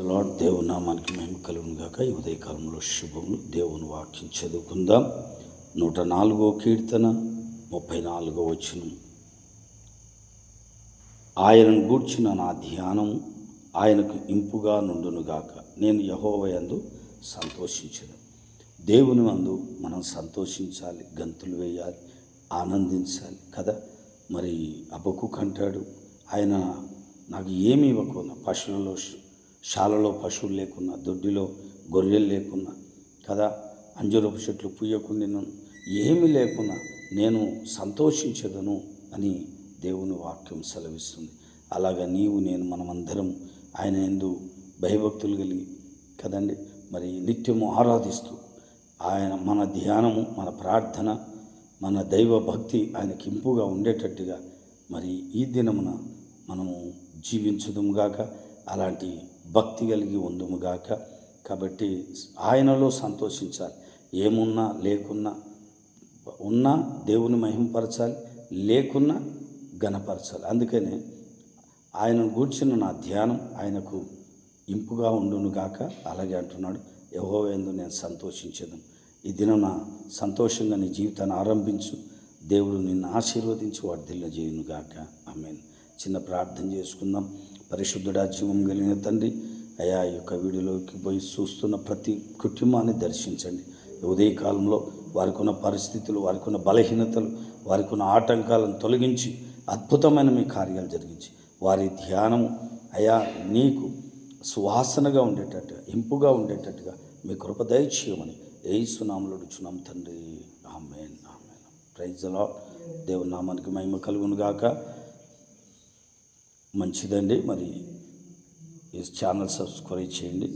Lord దేవుని నామానికి మేము కలుగును గాక. ఈ ఉదయకాలంలో శుభములు దేవుని వాక్యం చదువుకుందాం. నూట నాలుగో కీర్తన ముప్పై నాలుగో వచనం. ఆయనను గూర్చిన నా ధ్యానం ఆయనకు ఇంపుగా నుండునుగాక నేను యహోవయందు సంతోషించను. దేవుని అందు మనం సంతోషించాలి గంతులు వేయాలి ఆనందించాలి కదా? మరి అబ్బకు కంటాడు. ఆయన నాకు ఏమి ఇవ్వకుండా పశువులో శాలలో పశువులు లేకున్నా దొడ్డిలో గొర్రెలు లేకున్నా కదా? అంజరపు చెట్లు పుయ్యకుండా ఏమీ లేకున్నా నేను సంతోషించదను అని దేవుని వాక్యం సెలవిస్తుంది. అలాగా నీవు నేను మనమందరం ఆయన ఎందు భయభక్తులు కలిగి కదండి? మరి నిత్యము ఆరాధిస్తూ ఆయన మన ధ్యానము మన ప్రార్థన మన దైవ భక్తి ఆయనకి ఇంపుగా ఉండేటట్టుగా మరి ఈ దినమున మనము జీవించదుముగాక అలాంటి భక్తి కలిగి ఉందుముగాక కాబట్టి ఆయనలో సంతోషించాలి. ఏమున్నా లేకున్నా ఉన్నా దేవుని మహింపరచాలి లేకున్నా గణపరచాలి అందుకనే ఆయనను గూర్చిన నా ధ్యానం ఆయనకు ఇంపుగా ఉండును గాక. అలాగే అంటున్నాడు ఎవోవేందు నేను సంతోషించదు ఈ దినం నా సంతోషంగా నీ జీవితాన్ని ఆరంభించు. దేవుడు నిన్ను ఆశీర్వదించి వర్ధిల్ల చేయునుగాక ఆమెను. చిన్న ప్రార్థన చేసుకుందాం. పరిశుద్ధుడా జీవం కలిగిన తండ్రి అయా ఈ యొక్క వీడియోలోకి పోయి చూస్తున్న ప్రతి కుటుంబాన్ని దర్శించండి. ఉదయ ఉదయకాలంలో వారికి ఉన్న పరిస్థితులు వారికి ఉన్న బలహీనతలు వారికి ఉన్న ఆటంకాలను తొలగించి అద్భుతమైన మీ కార్యాలు జరిగించి వారి ధ్యానము అయా నీకు సువాసనగా ఉండేటట్టుగా ఇంపుగా ఉండేటట్టుగా మీ కృప దయచేయమని ఏ సునాములు అడుచున్నాం తండ్రి. Amen amen. ప్రైజ్లో దేవుని నామానికి మహిమ కలుగును గాక మంచిదండి. మరి ఈ ఛానల్ సబ్స్క్రైబ్ చేయండి.